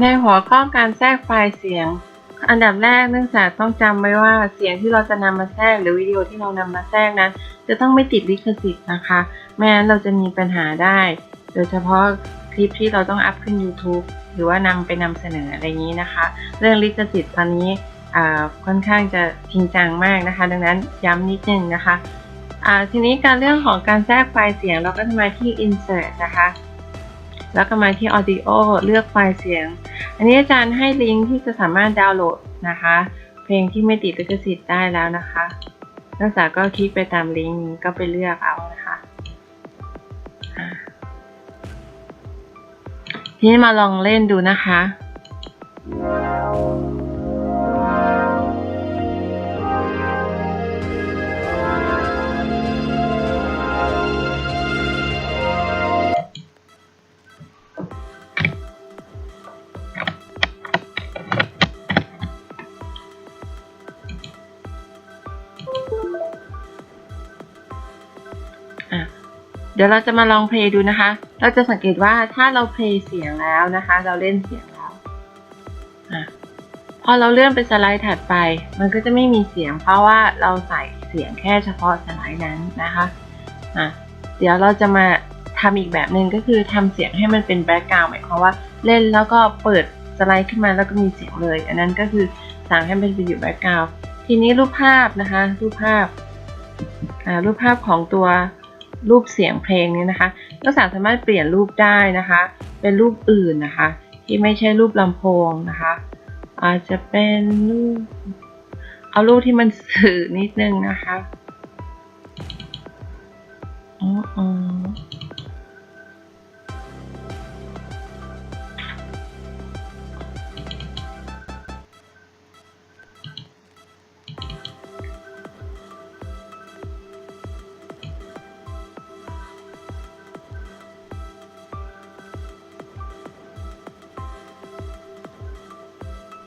ในหัวข้อการแทรกไฟล์เสียง อันดับแรกเนื่องจากต้องจำไว้ว่าเสียงที่เราจะนำมาแทรกหรือวิดีโอที่เรานำมาแทรกนั้น จะต้องไม่ติดลิขสิทธิ์นะคะไม่งั้นเราจะมีปัญหาได้ โดยเฉพาะคลิปที่เราต้องอัพขึ้น YouTube หรือว่านำไปนำเสนออะไรนี้นะคะ เรื่องลิขสิทธิ์ตอนนี้ค่อนข้างจะจริงจังมากนะคะ ดังนั้นย้ำนิดนึงนะคะทีนี้การเรื่องของการแทรกไฟล์เสียงเราก็จะมาที่ insert นะคะ แล้วก็มาที่ audio เลือกไฟล์เสียง อันนี้อาจารย์ให้ลิงก์ที่จะสามารถดาวน์โหลดนะคะ เพลงที่ไม่ติดลิขสิทธิ์ได้แล้วนะคะนักศึกษาก็คลิกไปตามลิงก์นี้ก็ไปเลือกเอานะคะทีนี้มาลองเล่นดูนะคะ ดี๋ยวเราจะมาลองเพลงดูนะคะ เราจะสังเกตว่าถ้าเราเพลงเสียงแล้วนะคะ เราเล่นเสียงแล้วอพอเราเลื่อนไปสไลด์ถัดไป มันก็จะไม่มีเสียง เพราะว่าเราใส่เสียงแค่เฉพาะสไลด์นั้นนะคะะเดี๋ยวเราจะมาทำอีกแบบหนึ่งก็คือทำเสียงให้มันเป็นแบ็กกราวด์หมายความว่าเล่นแล้วก็เปิดสไลด์ขึ้นมาแล้วก็มีเสียงเลย อันนั้นก็คือสั่งให้มันเป็นอยู่แบ็กกราวด์ทีนี้รูปภาพนะคะ รูปภาพรูปภาพของตัว รูปเสียงเพลงนี้นะคะก็สามารถเปลี่ยนรูปได้นะคะ เป็นรูปอื่นนะคะ ที่ไม่ใช่รูปลำโพงนะคะ อาจจะเป็นรูปเอารูปที่มันสื่อนิดนึงนะคะอ๋อ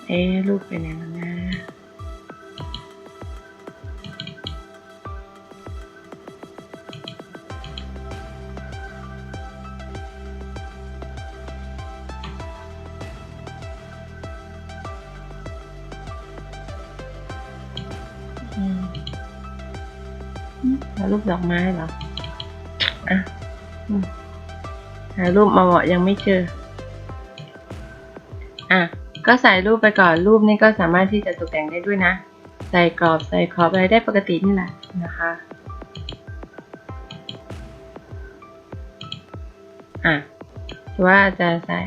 เอ๊ะรูปเป็นยังไงนะแล้วรูปดอกไม้เหรอ อะอืมหารูปมาเหมาะยังไม่เจอ อะ ก็ใส่รูปไปก่อนรูปนี่ก็สามารถที่จะตกแต่งได้ด้วยนะ ใส่กรอบใส่ขอบอะไรได้ปกตินี่แหละนะคะอะถือว่าจะใส่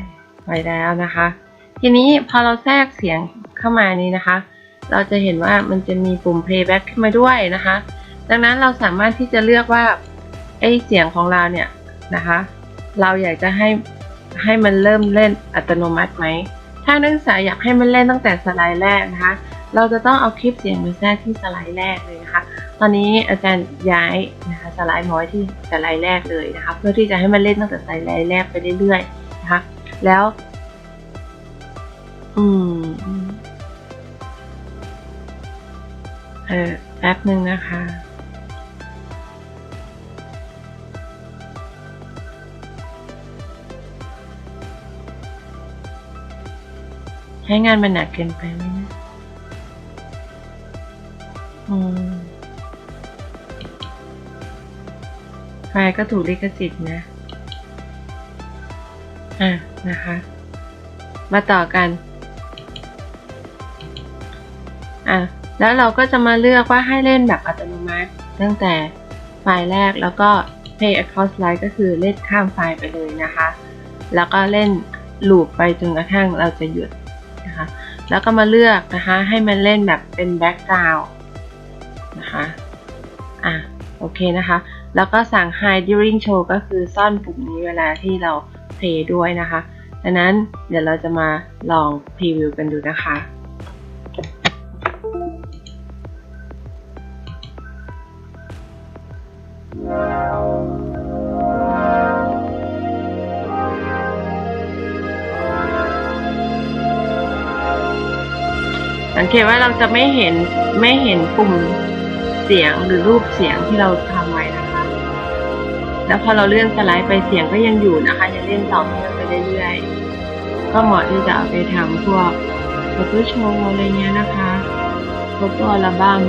ไว้แล้วนะคะ ทีนี้พอเราแทรกเสียงเข้ามานี้นะคะ เราจะเห็นว่ามันจะมีปุ่ม playback ขึ้นมาด้วยนะคะ ดังนั้นเราสามารถที่จะเลือกว่าไอเสียงของเราเนี่ยนะคะ เราอยากจะให้ให้มันเริ่มเล่นอัตโนมัติไหม ถ้านักศึกษาอยากให้มันเล่นตั้งแต่สไลด์แรกนะคะ เราจะต้องเอาคลิปเสียงมาแทรกที่สไลด์แรกเลยนะคะ ตอนนี้อาจารย์ย้ายนะคะสไลด์น้อยที่สไลด์แรกเลยนะคะ เพื่อที่จะให้มันเล่นตั้งแต่สไลด์แรกไปเรื่อยๆนะคะ แล้ว อืม เออแป๊บหนึ่งนะคะ ใช้งานมันหนักเกินไปไหมนะอืมไฟล์ก็ถูกลิขสิทธิ์นะ อะ นะคะ มาต่อกัน อะ แล้วเราก็จะมาเลือกว่าให้เล่นแบบอัตโนมัติ ตั้งแต่ไฟล์แรกแล้วก็ play across slide ก็คือเล่นข้ามไฟล์ไปเลยนะคะ แล้วก็เล่นลูปไปจนกระทั่งเราจะหยุด นะคะ แล้วก็มาเลือกนะคะ ให้มันเล่นแบบเป็น background นะคะ อะ โอเคนะคะ แล้วก็สั่ง hide during show ก็คือซ่อนปุ่มนี้เวลาที่เรา play ด้วยนะคะดังนั้นเดี๋ยวเราจะมาลองพรีวิวกันดูนะคะ สังเกตว่าเราจะไม่เห็นไม่เห็นปุ่มเสียงหรือรูปเสียงที่เราทำไว้นะคะ แล้วพอเราเลื่อนสไลด์ไปเสียงก็ยังอยู่นะคะยังเล่นต่อเนื่องไปเรื่อยๆ ก็เหมาะที่จะเอาไปทำพวกโฟโต้โชว์อะไรเงี้ยนะคะโฟโต้อัลบั้ม